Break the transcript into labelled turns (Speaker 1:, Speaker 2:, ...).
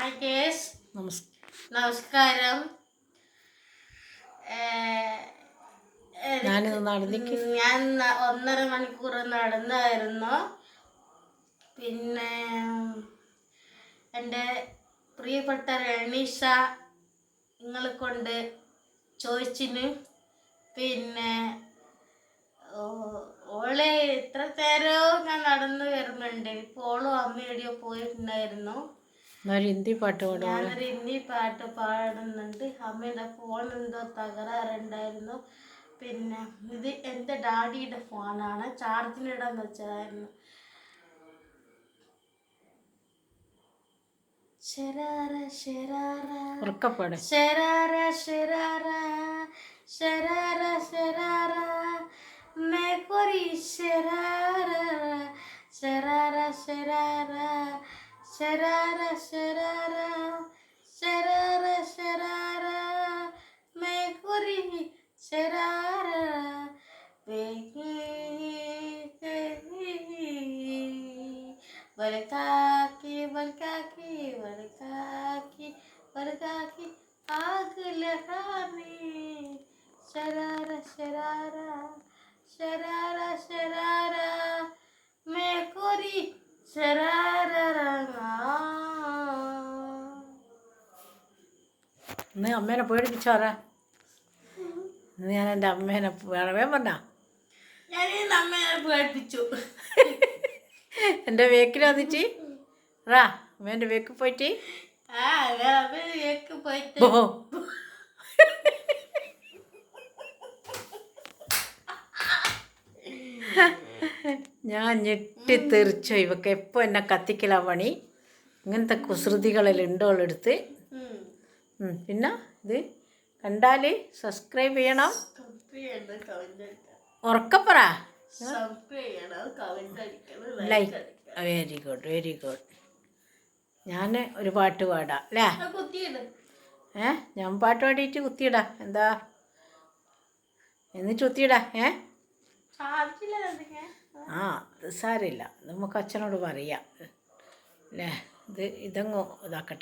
Speaker 1: നമസ്
Speaker 2: നമസ്കാരം. ഞാൻ ന- ഒന്നര മണിക്കൂർ നടന്നായിരുന്നു. പിന്നെ എന്റെ പ്രിയപ്പെട്ട രണീഷ നിങ്ങളെ കൊണ്ട് ചോദിച്ചിന്. പിന്നെ ഓളെ ഇത്ര നേരവും ഞാൻ നടന്നു വരുന്നുണ്ട്. ഇപ്പോൾ ഓളും അമ്മയുടെയോ പോയിട്ടുണ്ടായിരുന്നു.
Speaker 1: మరి హిందీ పాట ഞാൻ
Speaker 2: പാടുവാണ് ഒരു ഹിന്ദി പാട്ട് പാടുന്നുണ്ട്. അമ്മയുടെ ഫോൺ എന്തോ തകരാറുണ്ടായിരുന്നു. പിന്നെ ഇത് എന്റെ ഡാഡിയുടെ ഫോണാണ് ചാർജിനിടാൻ വെച്ചതായിരുന്നു. ശരാറ ശരാറ
Speaker 1: ഉറക്കപ്പാട്.
Speaker 2: ശരാര ശരാര ശരാര ശരാര മേക്കൊരി ശരാര ശരാര ശരാര ശരാര शरारा बलकाकी बलकाकी बलकाकी बलकाकी आग लगाने शरारा शरारा शरारा शरारा मैं कोरी शरारा रंगा
Speaker 1: ഇന്ന് അമ്മേനെ പേടിപ്പിച്ചോറ ഇന്ന് ഞാൻ എന്റെ അമ്മേനെ വേണമേ പറഞ്ഞ.
Speaker 2: പേടിപ്പിച്ചു.
Speaker 1: എന്റെ വേക്കിൽ വന്നിട്ട്? റാ അമ്മേന്റെ വേക്കിൽ പോയിട്ട്.
Speaker 2: പോയിട്ട്.
Speaker 1: ഞാൻ ഞെട്ടിത്തെറിച്ചോ ഇവക്ക് എപ്പോൾ എന്നെ കത്തിക്കല പണി? ഇങ്ങനത്തെ കുസൃതികളെല്ലാം ഉണ്ടോളെടുത്ത് പിന്നെ ഇത്? കണ്ടാൽ സബ്സ്ക്രൈബ് ചെയ്യണം. ഉറക്കപ്പറ
Speaker 2: like
Speaker 1: very good very good ഞാൻ ഒരു പാട്ട് പാടാം അല്ലേ? ഏ ഞാൻ പാട്ട് പാടിയിട്ട് കുത്തിയിടാം. എന്താ? എന്നിട്ട് കുത്തിയിടാം ഏ? ആ അത് സാരമില്ല. നമുക്ക് അച്ഛനോട് പറയാം. അല്ലേ ഇത് ഇതങ്ങ് ഇതാക്കട്ടെ.